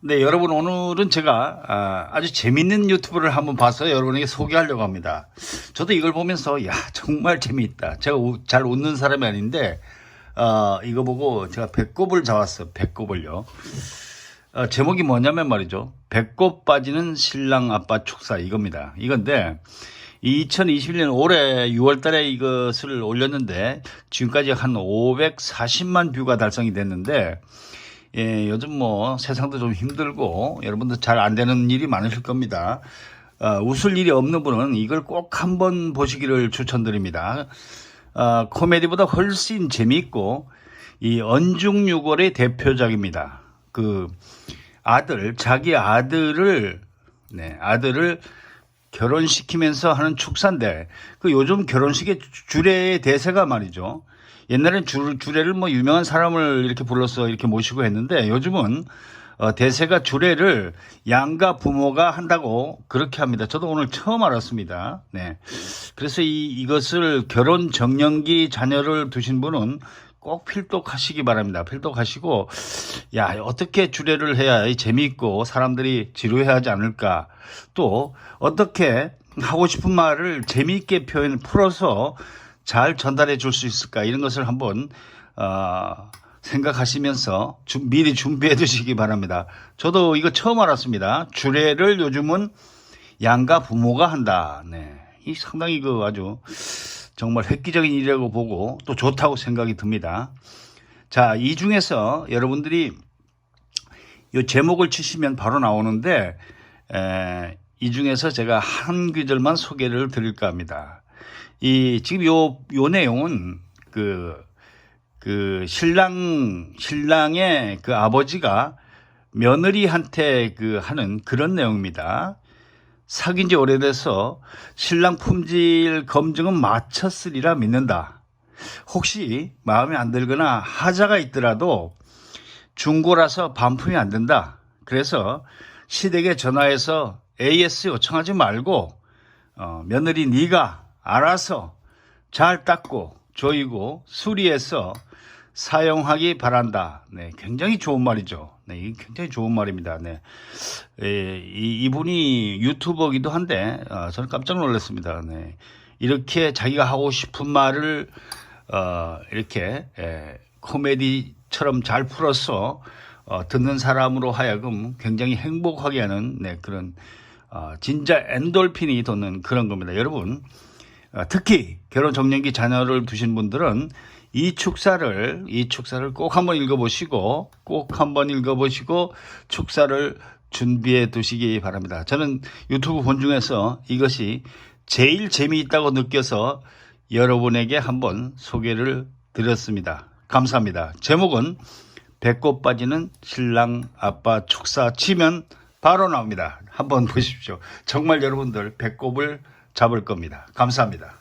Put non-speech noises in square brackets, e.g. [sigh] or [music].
네, 여러분 오늘은 제가 아, 아주 재밌는 유튜브를 한번 봐서 여러분에게 소개하려고 합니다. 저도 이걸 보면서 야 정말 재미있다. 제가 우- 잘 웃는 사람이 아닌데 어, 이거 보고 제가 배꼽을 잡았어요. 배꼽을요. 어, 제목이 뭐냐면 말이죠. 배꼽 빠지는 신랑 아빠 축사 이겁니다. 이건데 2021년 올해 6월 달에 이것을 올렸는데 지금까지 한 540만 뷰가 달성이 됐는데 예, 요즘 뭐 세상도 좀 힘들고 여러분들 잘 안 되는 일이 많으실 겁니다. 어, 웃을 일이 없는 분은 이걸 꼭 한번 보시기를 추천드립니다. 어, 코미디보다 훨씬 재미있고 이 언중유골의 대표작입니다. 그 아들, 자기 아들을 네, 아들을 결혼시키면서 하는 축사인데 그 요즘 결혼식의 주례의 대세가 말이죠. 옛날엔 주, 주례를 뭐 유명한 사람을 이렇게 불러서 이렇게 모시고 했는데 요즘은 어, 대세가 주례를 양가 부모가 한다고 그렇게 합니다. 저도 오늘 처음 알았습니다. 네. 그래서 이, 이것을 결혼 정년기 자녀를 두신 분은 꼭 필독하시기 바랍니다. 필독하시고, 야, 어떻게 주례를 해야 재미있고 사람들이 지루해하지 않을까. 또, 어떻게 하고 싶은 말을 재미있게 표현, 풀어서 잘 전달해 줄 수 있을까. 이런 것을 한번, 어, 생각하시면서 주- 미리 준비해 두시기 바랍니다. 저도 이거 처음 알았습니다. 주례를 요즘은 양가 부모가 한다. 네. 이 상당히 그 아주 정말 획기적인 일이라고 보고 또 좋다고 생각이 듭니다. 자, 이 중에서 여러분들이 이 제목을 치시면 바로 나오는데 에, 이 중에서 제가 한 구절만 소개를 드릴까 합니다. 이 지금 요 요 내용은 그 그 신랑 신랑의 그 아버지가 며느리한테 그 하는 그런 내용입니다. 사귄 지 오래돼서 신랑 품질 검증은 마쳤으리라 믿는다. 혹시 마음에 안 들거나 하자가 있더라도 중고라서 반품이 안 된다. 그래서 시댁에 전화해서 AS 요청하지 말고 어, 며느리 네가 알아서 잘 닦고 조이고 수리해서 사용하기 바란다. 네, 굉장히 좋은 말이죠. 네, 이 굉장히 좋은 말입니다. 네, 에, 이, 이분이 유튜버기도 한데 어, 저는 깜짝 놀랐습니다. 네, 이렇게 자기가 하고 싶은 말을 어, 이렇게 에, 코미디처럼 잘 풀어서 어, 듣는 사람으로 하여금 굉장히 행복하게 하는 네, 그런 어, 진짜 엔돌핀이 돋는 그런 겁니다. 여러분 어, 특히 결혼 정년기 자녀를 두신 분들은 이 축사를 이 축사를 꼭 한번 읽어보시고 꼭 한번 읽어보시고 축사를 준비해 두시기 바랍니다. 저는 유튜브 본 중에서 이것이 제일 재미있다고 느껴서 여러분에게 한번 소개를 드렸습니다. 감사합니다. 제목은 배꼽 빠지는 신랑 아빠 축사 치면 바로 나옵니다. 한번 [laughs] 보십시오. 정말 여러분들 배꼽을 잡을 겁니다. 감사합니다.